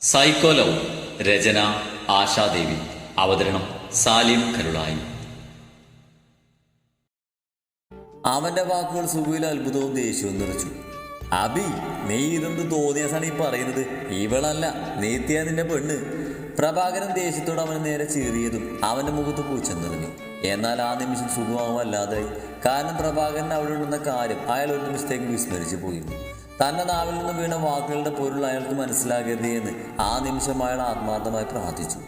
Psycho love രചന ആശാദേവി. അവതരണം സാലിം കരുളായി. അവന്റെ വാക്കുകൾ സുഖയിൽ അത്ഭുതവും ദേഷ്യവും നിറച്ചു. അബി നീ ഇതെന്ത് തോന്നിയാസാണ് ഈ പറയുന്നത്? ഇവളല്ല നീത്തിയ നിന്റെ പെണ്ണ്. പ്രഭാകരൻ ദേഷ്യത്തോട് അവന് നേരെ ചീറിയതും അവന്റെ മുഖത്ത് പൂച്ചെന്നിറങ്ങി എന്നാൽ ആ നിമിഷം സുഖമാവല്ലാതായി കാരണം പ്രഭാകരൻ അവിടെ ഉണ്ടെന്ന കാര്യം അയാൾ ഒരു നിമിഷത്തേക്ക് വിസ്മരിച്ചു പോയിരുന്നു. തന്റെ നാവിൽ നിന്ന് വീണ വാക്കുകളുടെ പൊരുൾ അയാൾക്ക് മനസ്സിലാകരുതേ എന്ന് ആ നിമിഷം അയാൾ ആത്മാർത്ഥമായി പ്രാർത്ഥിച്ചു.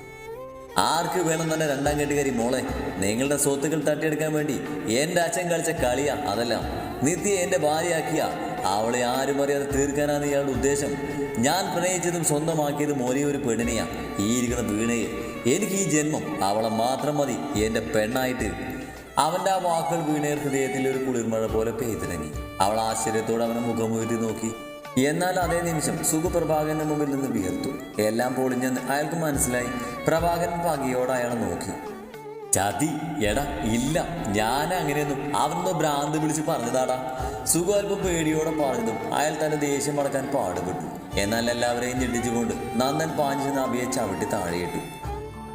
ആർക്ക് വേണം തന്നെ രണ്ടാം കെട്ടുകാരി? മോളെ നിങ്ങളുടെ സ്വത്തുക്കൾ തട്ടിയെടുക്കാൻ വേണ്ടി എന്റെ അച്ഛൻ കളിച്ച കളിയാ അതെല്ലാം. നിത്യ എന്റെ ഭാര്യയാക്കിയ. അവളെ ആരും അറിയാതെ തീർക്കാനാണ് ഇയാളുടെ ഉദ്ദേശം. ഞാൻ പ്രണയിച്ചതും സ്വന്തമാക്കിയതും ഒരേ ഒരു പെണ്ണിനെയാ. ഈ ഇരിക്കുന്ന വീണയെ എനിക്ക് ഈ ജന്മം അവളെ മാത്രം മതി എന്റെ പെണ്ണായിട്ട്. അവന്റെ ആ വാക്കുകൾ വീണയുടെ ഹൃദയത്തിൽ ഒരു കുളിർമഴ പോലെ പെയ്തിറങ്ങി അവൾ ആശ്ചര്യത്തോടെ അവനെ മുഖമുയർത്തി നോക്കി. എന്നാൽ അതേ നിമിഷം സുഖപ്രഭാകരന്റെ മുമ്പിൽ നിന്ന് വിയർത്തു. എല്ലാം പൊളിഞ്ഞെന്ന് അയാൾക്ക് മനസ്സിലായി. പ്രഭാകരൻ പകയോടെ അയാളെ നോക്കി. ചതി എടാ ഇല്ല ഞാൻ അങ്ങനെയൊന്നും അവനൊന്ന് ഭ്രാന്ത് വിളിച്ച് പറഞ്ഞതാടാ. സുഖം അല്പം പേടിയോടെ പറഞ്ഞതും അയാൾ തന്റെ ദേഷ്യം മടക്കാൻ പാടുപെട്ടു. എന്നാൽ എല്ലാവരെയും ഞെട്ടിച്ചുകൊണ്ട് നന്ദൻ പാഞ്ഞു ചെന്ന് ചവിട്ടി താഴെയിട്ടു.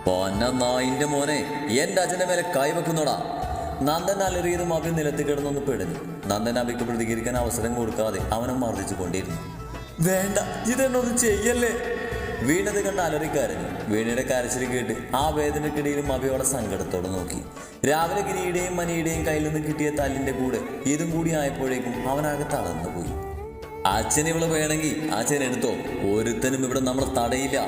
പൊന്ന നായിന്റെ മോനെ എന്റെ അച്ഛന്റെ മേലെ കൈവെക്കുന്നോടാ. നന്ദൻ അലറിയതും അഭി നിലത്ത് കിടന്നൊന്ന് പെടുന്നു. നന്ദൻ അഭിക്ക് പ്രതികരിക്കാൻ അവസരം കൊടുക്കാതെ അവനും മർദ്ദിച്ചു കൊണ്ടിരുന്നു. വേണ്ട ഇതെന്നൊന്നും ചെയ്യല്ലേ? വീണത് കണ്ട അലറിക്കാരഞ്ഞു. കരഞ്ഞു വീണയുടെ കരച്ചിൽ കേട്ട് ആ വേദനക്കിടയിലും അഭിയോടെ സങ്കടത്തോടെ നോക്കി. രാവിലെ ഗിരിയുടെയും മനിയുടെയും കയ്യിൽ നിന്ന് കിട്ടിയ തല്ലിന്റെ കൂടെ ഇതും കൂടി ആയപ്പോഴേക്കും അവനാകെ തളർന്നു പോയി അച്ഛൻ ഇവിടെ വേണമെങ്കിൽ അച്ഛൻ എടുത്തോ. ഒരുത്തനും ഇവിടെ നമ്മളെ തടയില്ല.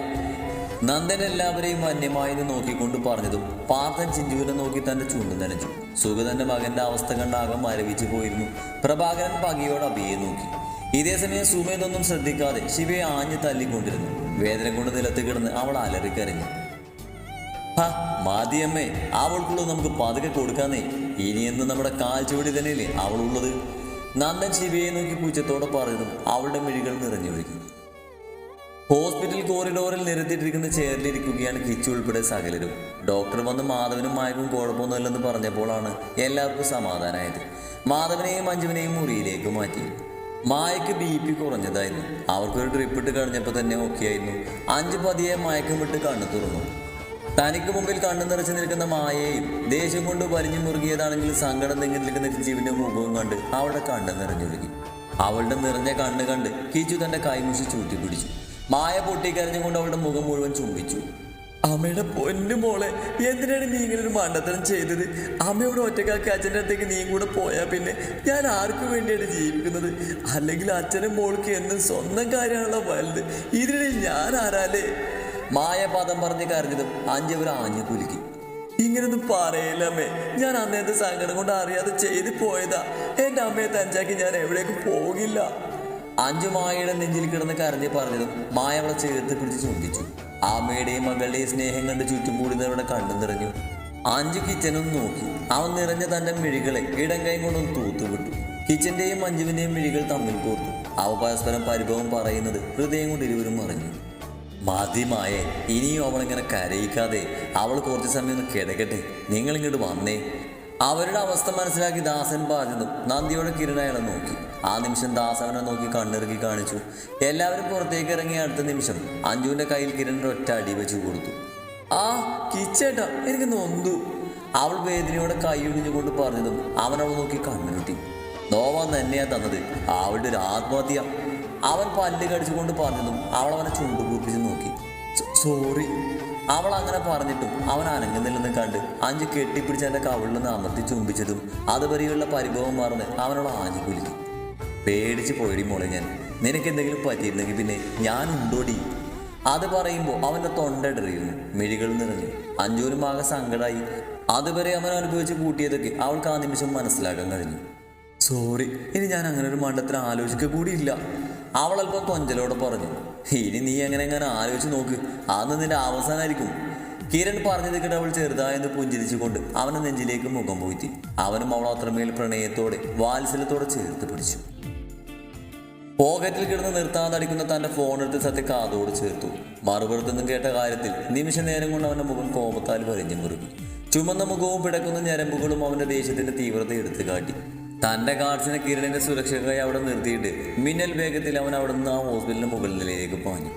നന്ദൻ എല്ലാവരെയും മാന്യമായി നോക്കിക്കൊണ്ട് പറഞ്ഞതും പാർത്ഥൻ ചിഞ്ചുവിനെ നോക്കി തന്റെ ചുണ്ടു നനച്ചു. സുഖ തന്റെ മകന്റെ അവസ്ഥ കണ്ടാകെ മരവിച്ചു പോയിരുന്നു. പ്രഭാകരൻ പകയോട് അഭിയെ നോക്കി. ഇതേ സമയം സുമേതൊന്നും ശ്രദ്ധിക്കാതെ ശിവയെ ആഞ്ഞു തല്ലിക്കൊണ്ടിരുന്നു. വേദന കൊണ്ട് നിലത്ത് കിടന്ന് അവൾ അലറിക്കരഞ്ഞു. ഹ, മാതിയമ്മേ അവൾക്കുള്ളത് നമുക്ക് പതുക്കെ കൊടുക്കാന്നേ. ഇനി എന്ന് നമ്മുടെ കാൽ ചുവടി തന്നെയല്ലേ അവളുള്ളത്? നന്ദൻ ശിവയെ നോക്കി പൂച്ചത്തോടെ പറഞ്ഞതും അവളുടെ മിഴികൾ നിറഞ്ഞൊഴുകി. ഹോസ്പിറ്റൽ കോറിഡോറിൽ നിരത്തിയിട്ടിരിക്കുന്ന ചെയറിലിരിക്കുകയാണ് കിച്ചു ഉൾപ്പെടെ സകലരും. ഡോക്ടർ വന്ന് മാധവനും മായവും കുഴപ്പമൊന്നുമില്ലെന്ന് പറഞ്ഞപ്പോഴാണ് എല്ലാവർക്കും സമാധാനമായത് മാധവനെയും മഞ്ജുവിനെയും മുറിയിലേക്ക് മാറ്റി. മായയ്ക്ക് ബി പി കുറഞ്ഞതായിരുന്നു. അവർക്കൊരു ട്രിപ്പ് ഇട്ട് കഴിഞ്ഞപ്പോൾ തന്നെ ആയിരുന്നു. അഞ്ച് പതിയെ മയക്കം വിട്ട് കണ്ണു തുറന്നു. തനിക്ക് മുമ്പിൽ കണ്ണു നിറച്ചു നിൽക്കുന്ന മായയും ദേഷ്യം കൊണ്ട് വലിഞ്ഞു മുറുകിയതാണെങ്കിൽ സങ്കടം തെങ്ങി നിൽക്കുന്ന ജീവന്റെ മുഖവും കണ്ട് അവളുടെ കണ്ണ് നിറഞ്ഞൊഴുകി. അവളുടെ നിറഞ്ഞ കണ്ണ് കണ്ട് കിച്ചു തന്റെ കൈമുഷി ചൂട്ടി പിടിച്ചു മായ പൊട്ടിക്കരഞ്ഞുകൊണ്ട് അവളുടെ മുഖം മുഴുവൻ ചുംബിച്ചു. അമ്മയുടെ പൊന്നു മോളെ എന്തിനാണ് നീ ഇങ്ങനെ ഒരു മണ്ടത്തരം ചെയ്തത്? അമ്മയോട് ഒറ്റക്കാക്കി അച്ഛന്റെ അടുത്തേക്ക് നീ കൂടെ പോയാൽ പിന്നെ ഞാൻ ആർക്കു വേണ്ടിയാണ് ജീവിക്കുന്നത്? അല്ലെങ്കിൽ അച്ഛനും മോൾക്ക് എന്നും സ്വന്തം കാര്യമാണല്ലോ വലുത്. ഇതിനിടയിൽ ഞാൻ ആരാലേ? മായ പദം പറഞ്ഞ് കരഞ്ഞതും അഞ്ചവർ ആഞ്ഞു കുലുക്കി. ഇങ്ങനൊന്നും പറയില്ലമ്മേ ഞാൻ അന്നേരത്തെ സങ്കടം കൊണ്ട് അറിയാതെ ചെയ്തു പോയതാ. എന്റെ അമ്മയെ തഞ്ചാക്കി ഞാൻ എവിടേക്കും പോകില്ല അഞ്ചു മായയുടെ നെഞ്ചിൽ കിടന്ന് കരഞ്ഞ് പറഞ്ഞതും മായ അവളെ ചേർത്ത് പിടിച്ച് ചുംബിച്ചു ആമയുടെയും മകളുടെയും സ്നേഹം കണ്ട് ചുറ്റും കൂടുന്നവരുടെ കണ്ടു നിറഞ്ഞു. അഞ്ചു കിച്ചനും നോക്കി. അവൻ നിറഞ്ഞ തന്റെ മിഴികളെ ഇടം കൈ കൊണ്ടൊന്ന് തൂത്തുവിട്ടു കിച്ചന്റെയും മഞ്ജുവിന്റെയും മിഴികൾ തമ്മിൽ കൂർത്തു. അവ പരസ്പരം പരിഭവം പറയുന്നത് ഹൃദയം കൊണ്ട് ഇരുവരും അറിഞ്ഞു. മതിമായെ ഇനിയും അവളിങ്ങനെ കരയിക്കാതെ അവൾ കുറച്ച് സമയം ഒന്ന് കിടക്കട്ടെ. നിങ്ങളിങ്ങോട്ട് വന്നേ. അവരുടെ അവസ്ഥ മനസ്സിലാക്കി ദാസൻ പറഞ്ഞതും നന്ദിയോടെ കിരൺ അയാളെ നോക്കി. ആ നിമിഷം ദാസ് അവനെ നോക്കി കണ്ണിറുക്കി കാണിച്ചു. എല്ലാവരും പുറത്തേക്ക് ഇറങ്ങിയ അടുത്ത നിമിഷം അഞ്ജുവിന്റെ കയ്യിൽ കിരൺ ഒറ്റ അടി വെച്ച് കൊടുത്തു. ആ കിച്ചേട്ടാ എനിക്ക് നൊന്തു. അവൾ വേദനയോടെ കൈയൊടിഞ്ഞുകൊണ്ട് പറഞ്ഞതും അവൻ അവൾ നോക്കി കണ്ണിരുട്ടി. നോവാൻ തന്നെയാ തന്നത്. അവളുടെ ഒരു ആത്മഹത്യ. അവൻ പല്ല് കടിച്ചുകൊണ്ട് പറഞ്ഞതും അവൾ അവനെ ചുണ്ടു കൂർപ്പിച്ച് നോക്കി. സോറി. അവൾ അങ്ങനെ പറഞ്ഞിട്ടും അവൻ അനങ്ങുന്നില്ലെന്ന് കണ്ട് അഞ്ച് കെട്ടിപ്പിടിച്ച് എന്റെ കവിളിൽ നിന്ന് അമർത്തി ചുംബിച്ചതും അതുവരെയുള്ള പരിഭവം മറന്ന് അവനോട് ആഞ്ഞു കുലുക്കി. പേടിച്ച് പോയടി മോളെ ഞാൻ. നിനക്ക് എന്തെങ്കിലും പറ്റിയിരുന്നെങ്കിൽ പിന്നെ ഞാൻ ഉണ്ടോടി? അത് പറയുമ്പോൾ അവന്റെ തൊണ്ടടറിയുന്നു മിഴികൾ നിറഞ്ഞു. അഞ്ചൂരും ആകെ സങ്കടമായി അതുവരെ അവൻ അനുഭവിച്ച് കൂട്ടിയതൊക്കെ അവൾക്ക് ആ നിമിഷം മനസ്സിലാക്കാൻ കഴിഞ്ഞു. സോറി ഇനി ഞാൻ അങ്ങനെ ഒരു മണ്ടത്തിൽ ആലോചിക്കുക കൂടിയില്ല. അവൾ അല്പം പറഞ്ഞു ഇനി നീ എങ്ങനെ എങ്ങനെ ആലോചിച്ച് നോക്ക്? അന്ന് നിന്റെ അവസാനമായിരിക്കും കിരൺ പറഞ്ഞത് കേട്ട് അവൾ ചെറുതായെന്ന് പുഞ്ചിരിച്ചുകൊണ്ട് അവനെ നെഞ്ചിലേക്ക് മുഖം പോയിത്തി അവനും അവൾ അത്രമേൽ പ്രണയത്തോടെ വാത്സല്യത്തോടെ ചേർത്ത് പിടിച്ചു. പോക്കറ്റിൽ കിടന്ന് നിർത്താതടിക്കുന്ന തന്റെ ഫോൺ എടുത്ത് സത്യ കാതോട് ചേർത്തു. മറുപുറത്തുനിന്നും കേട്ട കാര്യത്തിൽ നിമിഷ നേരം കൊണ്ട് അവന്റെ മുഖം കോപത്താൽ വരിഞ്ഞു മുറുകി. ചുമന്ന മുഖവും പിടക്കുന്ന ഞരമ്പുകളും അവന്റെ ദേഷ്യത്തിന്റെ തീവ്രത എടുത്തു കാട്ടി തന്റെ ഗാർഡ്സിനെ കിരണിന്റെ സുരക്ഷയ്ക്കായി അവിടെ നിർത്തിയിട്ട് മിന്നൽ വേഗത്തിൽ അവൻ അവിടെ നിന്ന് ആ ഹോസ്പിറ്റലിന് മുകളിലേക്ക് പാഞ്ഞു.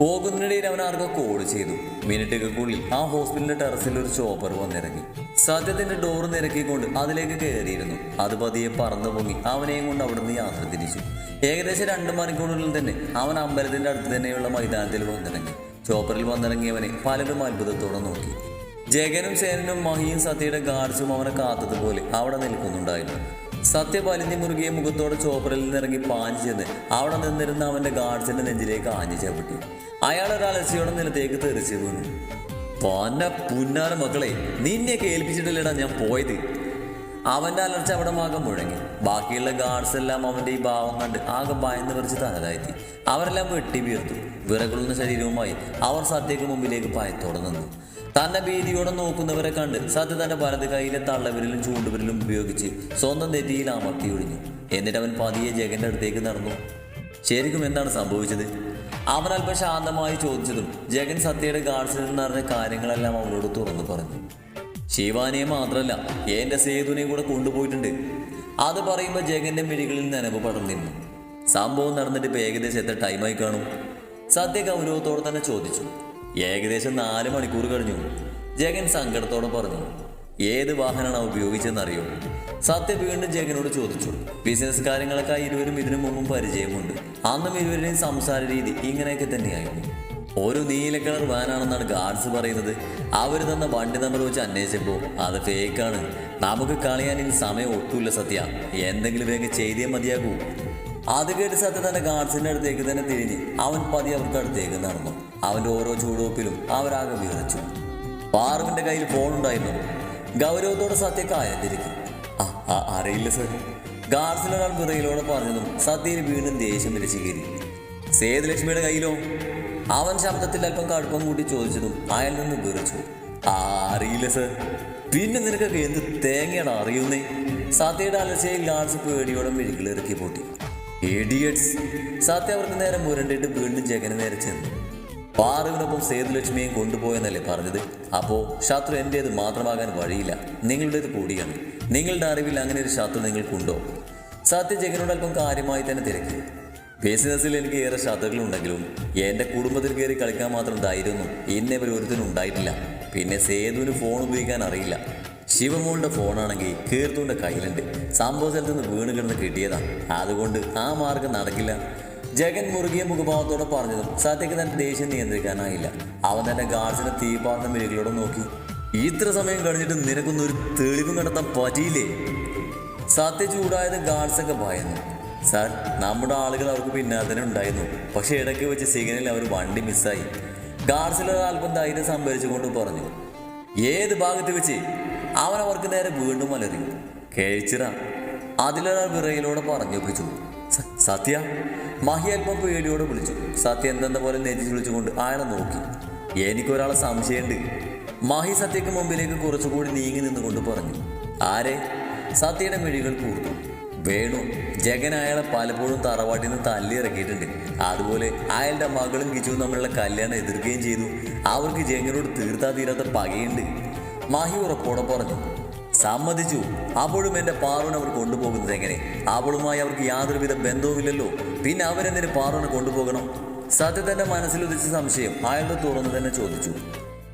പോകുന്നതിനിടയിൽ അവൻ ആർക്കോ കോൾ ചെയ്തു. മിനിറ്റുകൾക്കുള്ളിൽ ആ ഹോസ്പിറ്റലിന്റെ ടെറസിൽ ഒരു ചോപ്പർ വന്നിറങ്ങി. സത്യത്തിന്റെ ഡോർ നിരക്കിക്കൊണ്ട് അതിലേക്ക് കയറിയിരുന്നു. അത് പതിയെ പറന്നു പൊങ്ങി അവനെയും കൊണ്ട് അവിടുന്ന് യാത്ര തിരിച്ചു. ഏകദേശം രണ്ട് മണിക്കൂറിനുള്ളിൽ തന്നെ അവൻ അമ്പലത്തിന്റെ അടുത്ത് തന്നെയുള്ള മൈതാനത്തിൽ വന്നിറങ്ങി. ചോപ്പറിൽ വന്നിറങ്ങിയവനെ പലരും അത്ഭുതത്തോടെ നോക്കി. ജഗനും സേനനും മഹിയും സത്യയുടെ ഗാർഡ്സും അവനെ കാത്തതുപോലെ അവിടെ നിൽക്കുന്നുണ്ടായിരുന്നു. സത്യ വലിഞ്ഞു മുറുകിയ മുഖത്തോടെ ചോപ്പറിൽ നിന്നിറങ്ങി പാഞ്ഞു ചെന്ന് അവിടെ നിന്നിരുന്ന അവന്റെ ഗാർഡ്സിന്റെ നെഞ്ചിലേക്ക് ആഞ്ഞു ചവിട്ടി. അയാൾ ഒരലർച്ചയോടെ നിലത്തേക്ക് തെറിച്ചു വീണു. പന്ന പുന്നാര മക്കളെ നിന്നെ കേൾപ്പിച്ചിട്ടില്ലടാ ഞാൻ പോയത്. അവന്റെ അലർച്ച അവിടെ മാകം മുഴങ്ങി. ബാക്കിയുള്ള ഗാർഡ്സ് എല്ലാം അവന്റെ ഈ ഭാവം കണ്ട് ആകെ ഭയന്ന് പറിച്ച് തനതായെത്തി അവരെല്ലാം വെട്ടി വീർത്തു. വിറകുളുന്ന ശരീരവുമായി അവർ സദ്യക്ക് മുമ്പിലേക്ക് ഭയത്തോടെ നിന്നു. തന്നെ ഭീതിയോടെ നോക്കുന്നവരെ കണ്ട് സത്യ തന്റെ വലത് കൈയിലെ തള്ളവിരലും ചൂണ്ടുവിരലും ഉപയോഗിച്ച് സ്വന്തം നെറ്റിയിൽ അമർത്തി ഒഴിഞ്ഞു. എന്നിട്ട് അവൻ പതിയെ ജഗന്റെ അടുത്തേക്ക് നടന്നു. ശരിക്കും എന്താണ് സംഭവിച്ചത്? അവൻ അല്പം ശാന്തമായി ചോദിച്ചതും ജഗൻ സത്യയുടെ ഗാർഡ്സിൽ നിന്നറിഞ്ഞ കാര്യങ്ങളെല്ലാം അവളോട് തുറന്നു പറഞ്ഞു. ശിവാനിയെ മാത്രമല്ല എന്റെ സേതുവിനെയും കൂടെ കൊണ്ടുപോയിട്ടുണ്ട്. അത് പറയുമ്പോൾ ജഗന്റെ മിഴികളിൽ നനവ് പടർന്നിരുന്നു. സംഭവം നടന്നിട്ട് ഏകദേശം എത്ര ടൈമായി കാണും? സത്യ ഗൗരവത്തോടെ തന്നെ ചോദിച്ചു. ഏകദേശം നാല് മണിക്കൂർ കഴിഞ്ഞു. ജഗൻ സങ്കടത്തോടെ പറഞ്ഞു ഏത് വാഹനമാണ് ഉപയോഗിച്ചതെന്നറിയോ? സത്യ വീണ്ടും ജഗനോട് ചോദിച്ചു ബിസിനസ് കാര്യങ്ങളൊക്കെ ഇരുവരും ഇതിനു മുമ്പും പരിചയമുണ്ട്. അന്നും ഇരുവരുടെയും സംസാര രീതി ഇങ്ങനെയൊക്കെ തന്നെയായിരുന്നു. ഒരു നീല കളർ വാനാണെന്നാണ് ഗാർഡ്സ് പറയുന്നത്. അവർ തന്ന വണ്ടി നമ്പർ വെച്ച് അന്വേഷിച്ചപ്പോൾ അത് ഫേക്കാണ് നമുക്ക് കളയാൻ ഇനി സമയം ഒട്ടുമില്ല സത്യ. എന്തെങ്കിലും വേഗം ചെയ്തേ മതിയാകൂ. അത് കേട്ട് സത്യ തന്നെ ഗാർഡ്സിന്റെ അടുത്തേക്ക് തന്നെ തിരിഞ്ഞ് അവൻ പതി അവർക്ക് അടുത്തേക്ക് നടന്നു. അവന്റെ ഓരോ ചൂടുവെപ്പിലും അവരാകെ വിറച്ചു. പാർവിന്റെ കയ്യിൽ ഫോൺ ഉണ്ടായിരുന്നു. ഗൗരവത്തോടെ സത്യക്കായ തിരക്കി. ആ അറിയില്ല സർ ഗാർസിലൊരാൾ വിറയിലോടെ പറഞ്ഞതും സത്യയിൽ വീണ്ടും ദേഷ്യം വിളിച്ചു കയറി സേതുലക്ഷ്മിയുടെ കയ്യിലോ? അവൻ ശബ്ദത്തിൽ അല്പം കടുപ്പം കൂട്ടി ചോദിച്ചതും അയാൾ നിന്ന് വിറച്ചു. "ആ, അറിയില്ല സർ പിന്നെ നിനക്കൊക്കെ എന്ത് തേങ്ങയാണ് അറിയുന്നേ? സത്യയുടെ അലർച്ചയിൽ ഗാർസ് പേടിയോടെ മെഴുകിലിറക്കി പൊട്ടി. എഡിയറ്റ്സ് സത്യ അവർക്ക് നേരം മുരണ്ടിട്ട് വീണ്ടും ജഗന് നേരെ ചെന്നു. പാറുവിനൊപ്പം സേതുലക്ഷ്മിയെയും കൊണ്ടുപോയെന്നല്ലേ പറഞ്ഞത്? അപ്പോ ശത്രു എന്റേത് മാത്രമാകാൻ വഴിയില്ല. നിങ്ങളുടേത് കൂടിയാണ്. നിങ്ങളുടെ അറിവിൽ അങ്ങനെ ഒരു ശത്രു നിങ്ങൾക്കുണ്ടോ? സത്യ ജഗനോട് അല്പം കാര്യമായി തന്നെ തിരക്കി. ബിസിനസ്സിൽ എനിക്ക് ഏറെ ശത്രുക്കളുണ്ടെങ്കിലും എന്റെ കുടുംബത്തിൽ കയറി കളിക്കാൻ മാത്രം ധൈര്യമൊന്നും ഇന്നേ വരെ ഒരുത്തിനും ഉണ്ടായിട്ടില്ല. പിന്നെ സേതുവിന് ഫോൺ ഉപയോഗിക്കാൻ അറിയില്ല. ശിവമോളുടെ ഫോണാണെങ്കിൽ കീർത്തുവിന്റെ കയ്യിലുണ്ട്. സംഭവ സ്ഥലത്ത് നിന്ന് വീണ് കിടന്ന് കിട്ടിയതാണ് അതുകൊണ്ട് ആ മാർഗം നടക്കില്ല. ജഗൻ മുറുകിയ മുഖഭാവത്തോടെ പറഞ്ഞതും സത്യക്ക് തന്റെ ദേഷ്യം നിയന്ത്രിക്കാനായില്ല. അവൻ തന്റെ ഗാർഡ്സിനെ തീപാർന്ന മിഴികളോട് നോക്കി. ഇത്ര സമയം കഴിഞ്ഞിട്ട് നിനക്കൊന്നും ഒരു തെളിവും കണ്ടെത്താൻ പറ്റിയില്ലേ? സത്യ ചൂടായത് ഗാർഡ്സൊക്കെ ഭയന്നു. സാർ നമ്മുടെ ആളുകൾ അവർക്ക് പിന്നാലെ തന്നെ ഉണ്ടായിരുന്നു. പക്ഷെ ഇടയ്ക്ക് വെച്ച് സിഗ്നലിൽ അവർ വണ്ടി മിസ്സായി. ഗാർഡ്സിൽ അല്പം ധൈര്യം സംഭരിച്ചുകൊണ്ട് പറഞ്ഞു. ഏത് ഭാഗത്ത് വെച്ച്? അവൻ അവർക്ക് നേരെ വീണ്ടും അലറി കേച്ചിറ. അതിലൊരാൾ വിറയിലൂടെ പറഞ്ഞു "സ- സത്യ? മഹി അല്പം പേടിയോടെ വിളിച്ചു. സത്യ എന്തെന്ന പോലെ നെഞ്ചി വിളിച്ചുകൊണ്ട് അയാളെ നോക്കി. എനിക്കൊരാളെ സംശയമുണ്ട്. മാഹി സത്യക്ക് മുമ്പിലേക്ക് കുറച്ചുകൂടി നീങ്ങി നിന്നുകൊണ്ട് പറഞ്ഞു. ആരെ? സത്യയുടെ മിഴികൾ കൂർത്തു. വേണു ജഗൻ അയാളെ പലപ്പോഴും തറവാട്ടിൽ നിന്ന് തല്ലി ഇറക്കിയിട്ടുണ്ട് അതുപോലെ അയാളുടെ മകളും കിച്ചുവും തമ്മിലുള്ള കല്യാണം എതിർക്കുകയും ചെയ്തു. അവർക്ക് ജഗനോട് തീർത്താ തീരാത്ത പകയുണ്ട്. മാഹി ഉറപ്പോടെ പറഞ്ഞു. സമ്മതിച്ചു. അപ്പോഴും എന്റെ പാറുവിനെ അവർ കൊണ്ടുപോകുന്നത് എങ്ങനെ? അവളുമായി അവർക്ക് യാതൊരുവിധ ബന്ധവുമില്ലല്ലോ. പിന്നെ അവരെന്തിന് പാറുവിനെ കൊണ്ടുപോകണം? സത്യത്തിന്റെ മനസ്സിലുദിച്ച സംശയം അയാളുടെ തുറന്നു തന്നെ ചോദിച്ചു.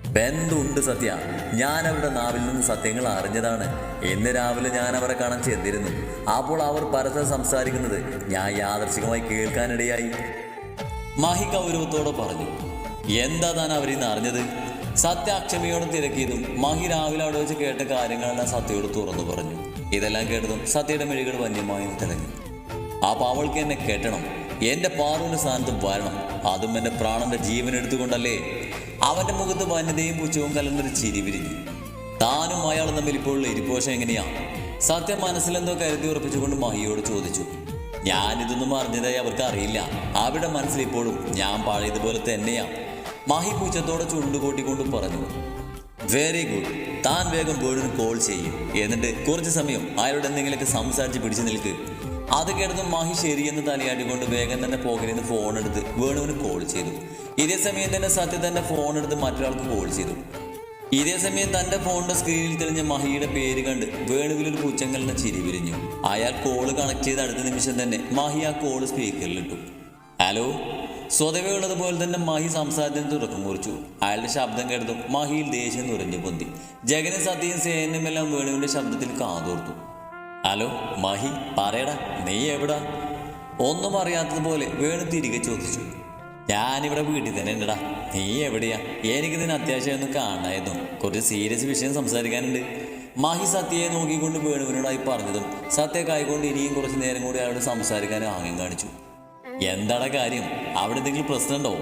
ബന്ധുണ്ട് സത്യ. ഞാൻ അവരുടെ നാവിൽ നിന്ന് സത്യങ്ങൾ അറിഞ്ഞതാണ്. ഇന്ന് രാവിലെ ഞാൻ അവരെ കാണാൻ ചെന്നിരുന്നു. അപ്പോൾ അവർ പരസ്പരം സംസാരിക്കുന്നത് ഞാൻ യാദർശികമായി കേൾക്കാനിടയായി. മാഹി ഗൗരവത്തോടെ പറഞ്ഞു എന്താ താൻ അവരിന്ന് അറിഞ്ഞത്? സത്യ അക്ഷമയോട് തിരക്കിയതും മഹി രാവിലെ അവിടെ വെച്ച് കേട്ട കാര്യങ്ങളെല്ലാം സത്യയോട് തുറന്നു പറഞ്ഞു. ഇതെല്ലാം കേട്ടതും സത്യയുടെ മിഴികൾ വന്യമായി തിളങ്ങി. അപ്പൊ അവൾക്ക് എന്നെ കെട്ടണം. എന്റെ പാറുവിന്റെ സ്ഥാനത്ത് വരണം. അതും എന്റെ പ്രാണന്റെ ജീവൻ എടുത്തുകൊണ്ടല്ലേ? അവന്റെ മുഖത്ത് വന്യതയും പുച്ഛവും കലർന്നൊരു ചിരി വിരിഞ്ഞു. താനും അയാളും തമ്മിൽ ഇപ്പോഴുള്ള ഇരിപ്പോഷം എങ്ങനെയാ? സത്യം മനസ്സിലെന്തോ കരുതി ഉറപ്പിച്ചുകൊണ്ട് മഹിയോട് ചോദിച്ചു. ഞാനിതൊന്നും അറിഞ്ഞതായി അവർക്ക് അറിയില്ല അവരുടെ മനസ്സിൽ ഇപ്പോഴും ഞാൻ പഴയതുപോലെ തന്നെയാ. മഹി പൂച്ചത്തോടെ ചുണ്ടുകൂട്ടിക്കൊണ്ട് പറഞ്ഞു വെരി ഗുഡ് താൻ വേഗം ബേർഡിന് കോൾ ചെയ്യും. എന്നിട്ട് കുറച്ച് സമയം അയാളോട് എന്തെങ്കിലുമൊക്കെ സംസാരിച്ച് പിടിച്ചു നിൽക്ക്. അത് കേട്ടതും മാഹി ശരിയെന്ന് തലയാട്ടിക്കൊണ്ട് വേഗം തന്നെ പോക്കറ്റിൽ നിന്ന് ഫോൺ എടുത്ത് വേണുവിന് കോൾ ചെയ്തു. ഇതേ സമയം തന്നെ സത്യ തന്നെ ഫോൺ എടുത്ത് മറ്റൊരാൾക്ക് കോൾ ചെയ്തു. ഇതേ സമയം തന്റെ ഫോണിന്റെ സ്ക്രീനിൽ തെളിഞ്ഞ മഹിയുടെ പേര് കണ്ട് വേണുവിൽ ഒരു പൂച്ചങ്ങളുടെ ചിരി വിരിഞ്ഞു. അയാൾ കോൾ കണക്ട് ചെയ്ത അടുത്ത നിമിഷം തന്നെ മഹി ആ കോൾ സ്പീക്കറിലിട്ടു ഹലോ സ്വതവേ ഉള്ളതുപോലെ തന്നെ മാഹി സംസാരത്തിന് തുടക്കം കുറിച്ചു. അയാളുടെ ശബ്ദം കേട്ടതും മാഹിയിൽ ദേഷ്യം നുരഞ്ഞു പൊന്തി. ജഗനും സത്യയും സേനും എല്ലാം വേണുവിന്റെ ശബ്ദത്തിൽ കാതോർത്തു. ഹലോ മാഹി പറയടാ നീ എവിടാ? ഒന്നും അറിയാത്തതുപോലെ വേണു തിരികെ ചോദിച്ചു. ഞാനിവിടെ വീട്ടിൽ തന്നെ ഉണ്ടടാ. നീ എവിടെയാ? എനിക്ക് നിന്നെ അത്യാവശ്യം ഒന്ന് കാണായിരുന്നു കുറച്ച് സീരിയസ് വിഷയം സംസാരിക്കാനുണ്ട്. മാഹി സത്യയെ നോക്കിക്കൊണ്ട് വേണുവിനോടായി പറഞ്ഞതും സത്യ കൈകൊണ്ട് ഇനിയും കുറച്ച് നേരം കൂടി അയാളോട് സംസാരിക്കാൻ ആംഗ്യം കാണിച്ചു. എന്താണ് കാര്യം? അവിടെ എന്തെങ്കിലും പ്രശ്നമുണ്ടോ?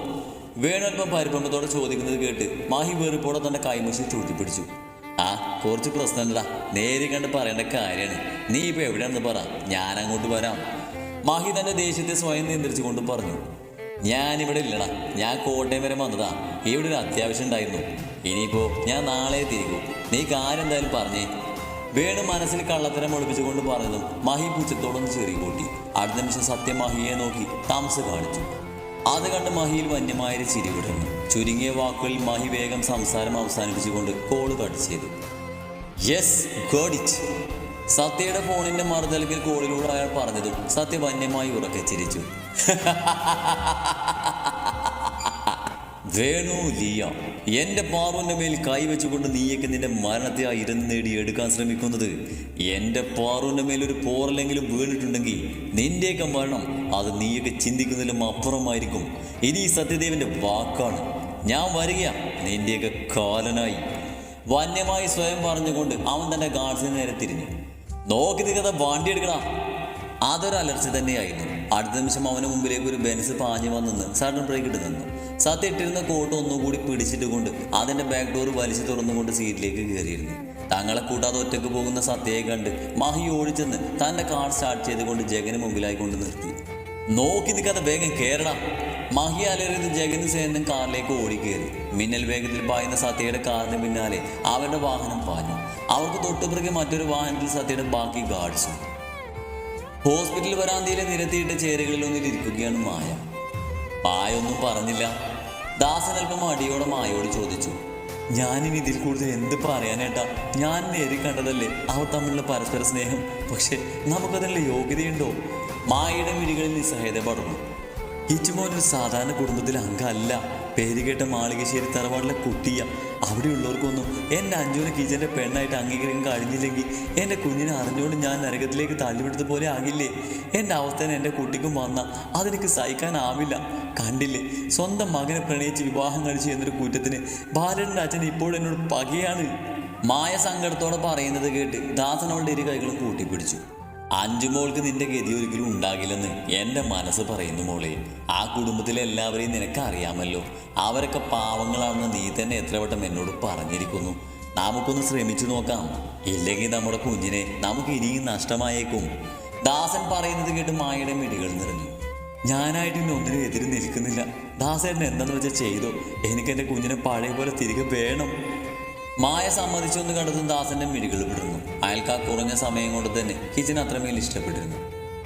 വേണൽപ്പം പരിഭ്രമത്തോടെ ചോദിക്കുന്നത് കേട്ട് മാഹി വേറിപ്പോടെ തന്റെ കൈമുശി ചൂട്ടിപ്പിടിച്ചു ആ കുറച്ച് പ്രശ്നമില്ല നേരി കണ്ട് പറയേണ്ട കാര്യമാണ്. നീ ഇപ്പൊ എവിടെയാണെന്ന് പറ. ഞാൻ അങ്ങോട്ട് വരാം. മാഹി തന്റെ ദേഷ്യത്തെ സ്വയം നിയന്ത്രിച്ചുകൊണ്ട് പറഞ്ഞു. ഞാൻ ഇവിടെ ഇല്ലടാ. ഞാൻ കോട്ടയം വരെ വന്നതാ. ഇവിടെ ഒരു അത്യാവശ്യം ഉണ്ടായിരുന്നു. ഇനിയിപ്പോ ഞാൻ നാളെ തിരികൂ നീ കാര്യം എന്തായാലും പറഞ്ഞേ. വേണു മനസ്സിൽ കള്ളത്തരം ഒളിപ്പിച്ചുകൊണ്ട് പറഞ്ഞതും മഹി പൂച്ചത്തോടൊന്ന് ചെറിയ കൂട്ടി. അടുത്ത നിമിഷം സത്യം മഹിയെ നോക്കി താമസ കാണിച്ചു. അത് കണ്ട് മഹിയിൽ വന്യമായൊരു ചിരി വിടർന്നു ചുരുങ്ങിയ വാക്കുകളിൽ മഹി വേഗം സംസാരം അവസാനിപ്പിച്ചുകൊണ്ട് കോൾ കട്ട് ചെയ്തു. യെസ് ഗോഡ് ഇറ്റ് സത്യയുടെ ഫോണിന്റെ മറുതലക്കിൽ കോളിലൂടെ അയാൾ പറഞ്ഞതും സത്യ വന്യമായി ഉറക്കെ ചിരിച്ചു. വേണു ലിയ എന്റെ പാറുവിന്റെ മേൽ കൈവച്ചുകൊണ്ട് നീയൊക്കെ നിന്റെ മരണത്തെ ആ ഇരുന്ന് നേടി എടുക്കാൻ ശ്രമിക്കുന്നത്. എന്റെ പാറുവിന്റെ മേലൊരു ഒരു പോറലെങ്കിലും വീണിട്ടുണ്ടെങ്കിൽ നിന്റെയൊക്കെ മരണം അത് നീയൊക്കെ ചിന്തിക്കുന്നതിലും അപ്പുറമായിരിക്കും. ഇനി ഈ സത്യദേവന്റെ വാക്കാണ്. ഞാൻ വരിക നിന്റെയൊക്കെ കാലനായി. വന്യമായി സ്വയം പറഞ്ഞുകൊണ്ട് അവൻ തന്റെ ഗാർഡ്സിന് നേരെ തിരിഞ്ഞു. നോക്കി നിൽക്കാതെ വണ്ടി എടുക്കണം അതൊരു അലർച്ച തന്നെയായിരുന്നു. അടുത്ത നിമിഷം അവന് മുമ്പിലേക്ക് ഒരു ബെൻസ് പാഞ്ഞു വന്നെന്ന് സഡൻ ബ്രേക്ക് ഇട്ട് നിന്നു. സത്യ ഇട്ടിരുന്ന കോട്ട് ഒന്നുകൂടി പിടിച്ചിട്ട് കൊണ്ട് അതിന്റെ ബാക്ക് ഡോർ വലിച്ചു തുറന്നുകൊണ്ട് സീറ്റിലേക്ക് കയറിയിരുന്നു. തങ്ങളെ കൂട്ടാതെ ഒറ്റയ്ക്ക് പോകുന്ന സത്യയെ കണ്ട് മഹി ഓടിച്ചെന്ന് തന്റെ കാർ സ്റ്റാർട്ട് ചെയ്തുകൊണ്ട് ജഗന് മുമ്പിലായി കൊണ്ട് നിർത്തി. നോക്കി നിൽക്കാതെ വേഗം കയറണം മഹി അലറിയത് ജഗന് സേനും കാറിലേക്ക് ഓടിക്കയറി മിന്നൽ വേഗത്തിൽ പായുന്ന സത്യയുടെ കാറിന് പിന്നാലെ അവരുടെ വാഹനം പാഞ്ഞു. അവർക്ക് തൊട്ടുപിറകെ മറ്റൊരു വാഹനത്തിൽ സത്യയുടെ ബാക്കി ഗാർഡ്സും ഹോസ്പിറ്റൽ വരാന്തയിലെ നിരത്തിയിട്ട ചേരുകളിൽ ഒന്നിലിരിക്കുകയാണ് മായ മായ. ഒന്നും പറഞ്ഞില്ല. ദാസൻ അല്പം അടിയോടെ മായോട് ചോദിച്ചു ഞാനിനി ഇതിൽ കൂടുതൽ എന്ത് പറയാനേട്ടാ? ഞാൻ നേരി കണ്ടതല്ലേ അവർ തമ്മിലുള്ള പരസ്പര സ്നേഹം? പക്ഷെ നമുക്കതിനുള്ള യോഗ്യതയുണ്ടോ? മായയുടെ മിഴികളിൽ നിസ്സഹായത പടർന്നു. ഇച്ചുമോൻ ഒരു സാധാരണ കുടുംബത്തിലെ അംഗമല്ല. പേരുകേട്ട മാളികശ്ശേരി തറവാടിലെ കുട്ടിയ. അവിടെയുള്ളവർക്കൊന്നും എന്റെ അഞ്ജുവിനെ കിച്ചന്റെ പെണ്ണായിട്ട് അംഗീകരിക്കാൻ കഴിഞ്ഞില്ലെങ്കിൽ എന്റെ കുഞ്ഞിനെ അറിഞ്ഞുകൊണ്ട് ഞാൻ നരകത്തിലേക്ക് തള്ളിവിടുന്നത് പോലെ ആകില്ലേ? എന്റെ അവസ്ഥ എന്റെ കുട്ടിക്കും വന്ന അതെനിക്ക് സഹിക്കാനാവില്ല. കണ്ടില്ലേ? സ്വന്തം മകനെ പ്രണയിച്ച് വിവാഹം കഴിച്ചു എന്നൊരു കുറ്റത്തിന് ബാലന്റെ അച്ഛൻ ഇപ്പോഴും എന്നോട് പകയാണ്. മായ സങ്കടത്തോടെ പറയുന്നത് കേട്ട് ദാസനോളുടെ ഇരു കൈകളും കൂട്ടിപ്പിടിച്ചു. അഞ്ചുമോൾക്ക് നിന്റെ ഗതി ഒരിക്കലും ഉണ്ടാകില്ലെന്ന് എന്റെ മനസ്സ് പറയുന്നു മോളെ. ആ കുടുംബത്തിലെ എല്ലാവരെയും നിനക്ക് അറിയാമല്ലോ അവരൊക്കെ പാവങ്ങളാണെന്ന് നീ തന്നെ എത്ര വട്ടം എന്നോട് പറഞ്ഞിരിക്കുന്നു. നമുക്കൊന്ന് ശ്രമിച്ചു നോക്കാം. ഇല്ലെങ്കിൽ നമ്മുടെ കുഞ്ഞിനെ നമുക്ക് ഇനിയും നഷ്ടമായേക്കും. ദാസൻ പറയുന്നത് കേട്ട് മായയുടെ മിടികൾ നിറഞ്ഞു. ഞാനായിട്ട് ഇനി ഒന്നിനും എതിര് നിൽക്കുന്നില്ല. ദാസേട്ടൻ എന്താണെന്ന് വെച്ചാൽ ചെയ്തു? എനിക്ക് എന്റെ കുഞ്ഞിനെ പഴയ പോലെ തിരികെ വേണം. മായ സമ്മതിച്ചു എന്ന് കണ്ടതും ദാസന്റെ മിഴികൾ വിടുന്നു അയാൾക്ക് ആ കുറഞ്ഞ സമയം കൊണ്ട് തന്നെ കിച്ചൻ അത്രമേൽ ഇഷ്ടപ്പെട്ടിരുന്നു.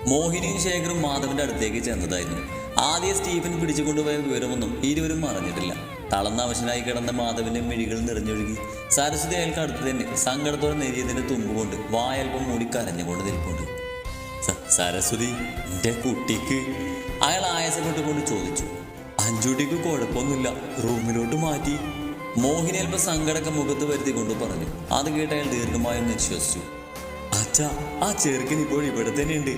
മോഹിനിയും ശേഖറും മാധവന്റെ അടുത്തേക്ക് ചെന്നതായിരുന്നു. ആദ്യം സ്റ്റീഫൻ പിടിച്ചുകൊണ്ടുപോയ വിവരമൊന്നും ഇരുവരും അറിഞ്ഞിട്ടില്ല. തളന്ന അവശനായി കിടന്ന മാധവന്റെ മിഴികൾ നിറഞ്ഞൊഴുകി. സരസ്വതി അയാൾക്ക് അടുത്ത് തന്നെ സങ്കടത്തോടെ നെരിയതിന്റെ തുമ്പുകൊണ്ട് വായൽപ്പം മൂടി കരഞ്ഞുകൊണ്ട് നിൽപ്പുണ്ട്. സരസ്വതി എന്റെ കുട്ടിക്ക്? അയാൾ ആയാസപ്പെട്ടുകൊണ്ട് ചോദിച്ചു. അഞ്ചുട്ടിക്ക് കുഴപ്പമൊന്നുമില്ല. റൂമിലോട്ട് മാറ്റി. മോഹിനി അല്പ സങ്കടക്ക മുഖത്ത് വരുത്തിക്കൊണ്ട് പറഞ്ഞു. അത് കേട്ട് അയാൾ ദീർഘമായും നിശ്വസിച്ചു. അച്ഛാ ആ ചെറുക്കൻ ഇപ്പോൾ ഇവിടെ തന്നെയുണ്ട്.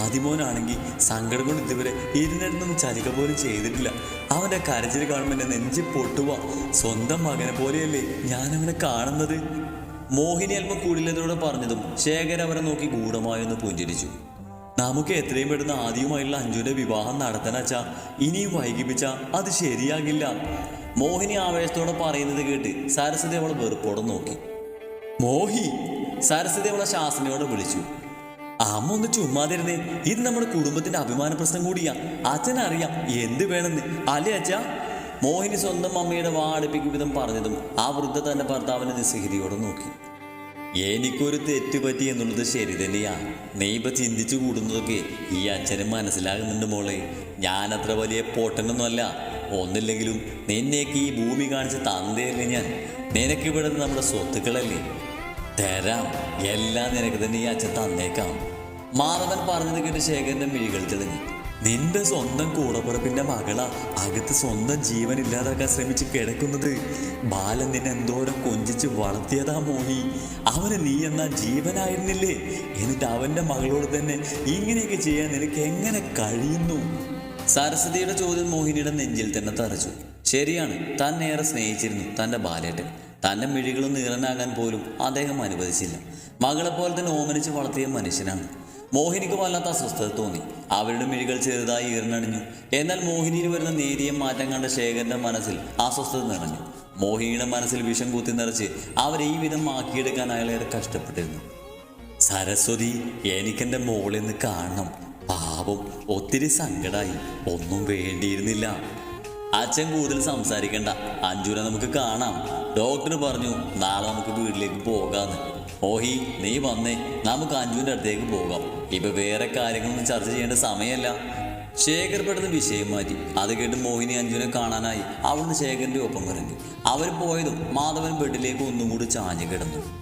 ആദിമോനാണെങ്കിൽ സങ്കടം കൊണ്ട് ഇതുവരെ ഇരുന്നിടത്തൊന്നും ചലിക്ക പോലും ചെയ്തിട്ടില്ല. അവന്റെ കരച്ചിൽ കാണുമ്പോൾ എന്നെ നെഞ്ചി പൊട്ടുക സ്വന്തം മകനെ പോലെയല്ലേ ഞാൻ അവനെ കാണുന്നത്? മോഹിനി അല്പം കുടിലതോടെ പറഞ്ഞതും ശേഖർ അവരെ നോക്കി ഗൂഢമായൊന്ന് പുഞ്ചിരിച്ചു. നമുക്ക് എത്രയും പെട്ടെന്ന് ആദ്യമായുള്ള അഞ്ജുവിന്റെ വിവാഹം നടത്തണച്ചാ ഇനിയും വൈകിപ്പിച്ച അത് ശരിയാകില്ല. മോഹിനി ആവേശത്തോടെ പറയുന്നത് കേട്ട് സരസ്വതി അവളെ വെറുപ്പോടെ നോക്കി. മോഹി സരസ്വതി അവളെ ശാസനയോടെ വിളിച്ചു. അമ്മ ഒന്ന് ചുമ്മാതിരുന്നേ ഇത് നമ്മുടെ കുടുംബത്തിന്റെ അഭിമാന പ്രശ്നം കൂടിയാ. അച്ഛനറിയാം എന്ത് വേണമെന്ന് അല്ലേ അച്ഛ? മോഹിനി സ്വന്തം അമ്മയുടെ വാടിപ്പിക്കും വിധം പറഞ്ഞതും ആ വൃദ്ധ തന്റെ ഭർത്താവിനെ നിസ്സഹിതിയോടെ നോക്കി. എനിക്കൊരു തെറ്റ് പറ്റി എന്നുള്ളത് ശരി തന്നെയാ. നീ ഇപ്പൊ ചിന്തിച്ചു കൂടുന്നതൊക്കെ ഈ അച്ഛനും മനസ്സിലാകുന്നുണ്ട് മോളെ. ഞാനത്ര വലിയ പൊട്ടനൊന്നുമല്ല. ഒന്നില്ലെങ്കിലും നിന്നേക്ക് ഈ ഭൂമി കാണിച്ച് തന്നേല്ലേ ഞാൻ. നിനക്ക് ഇവിടെ നമ്മുടെ സ്വത്തുക്കളല്ലേ? തരാം. എല്ലാം നിനക്ക് തന്നെ ഈ അച്ഛൻ തന്നേക്കാം. മാധവൻ പറഞ്ഞത് കേട്ട് ശേഖരന്റെ മിഴികൾ തെളിഞ്ഞു. നിന്റെ സ്വന്തം കൂടപ്പുറപ്പിന്റെ മകള അകത്ത് സ്വന്തം ജീവൻ ഇല്ലാതാക്കാൻ ശ്രമിച്ച് കിടക്കുന്നത്. ബാലൻ നിന്നെ എന്തോരം കൊഞ്ചിച്ച് വളർത്തിയതാ മോഹി. അവന് നീ എന്നാ ജീവനായിരുന്നില്ലേ? എന്നിട്ട് അവന്റെ മകളോട് തന്നെ ഇങ്ങനെയൊക്കെ ചെയ്യാൻ നിനക്ക് എങ്ങനെ കഴിയുന്നു? സരസ്വതിയുടെ ചോദ്യം മോഹിനിയുടെ നെഞ്ചിൽ തന്നെ തറച്ചു. ശരിയാണ് താൻ ഏറെ സ്നേഹിച്ചിരുന്നു തന്റെ ബാലേട്ടൻ. തന്റെ മിഴികളും നീളനാകാൻ പോലും അദ്ദേഹം അനുവദിച്ചില്ല. മകളെപ്പോലെ തന്നെ ഓമനിച്ച് വളർത്തിയ മനുഷ്യനാണ്. മോഹിനിക്ക് വല്ലാത്ത അസ്വസ്ഥത തോന്നി. അവരുടെ മിഴികൾ ചെറുതായി ഈർന്നടിഞ്ഞു. എന്നാൽ മോഹിനിയിൽ വരുന്ന നേരിയ മാറ്റം കണ്ട ശേഖരന്റെ മനസ്സിൽ അസ്വസ്ഥത നിറഞ്ഞു. മോഹിനിയുടെ മനസ്സിൽ വിഷം കുത്തി നിറച്ച് അവരെ ഈ വിധം ആക്കിയെടുക്കാൻ അയാളേറെ കഷ്ടപ്പെട്ടിരുന്നു. സരസ്വതി എനിക്കെന്റെ നിന്ന് കാണണം. പാവം ഒത്തിരി സങ്കടമായി ഒന്നും വേണ്ടിയിരുന്നില്ല. അച്ഛൻ കൂടുതൽ സംസാരിക്കണ്ട. അഞ്ജുനെ നമുക്ക് കാണാം. ഡോക്ടർ പറഞ്ഞു നാളെ നമുക്ക് വീട്ടിലേക്ക് പോകാന്ന്. ഓഹി നീ വന്നേ. നമുക്ക് അഞ്ജുവിന്റെ അടുത്തേക്ക് പോകാം. ഇപ്പൊ വേറെ കാര്യങ്ങളൊന്നും ചർച്ച ചെയ്യേണ്ട സമയമല്ല. ശേഖർ പെട്ടെന്ന് വിഷയം മാറ്റി. അത് കേട്ട് മോഹിനി അഞ്ജുനെ കാണാനായി. അവിടുന്ന് ശേഖരന്റെ ഒപ്പം പറഞ്ഞു അവർ പോയതും മാധവൻ ബെഡിലേക്ക് ഒന്നും കൂടി ചാഞ്ഞു കിടന്നു.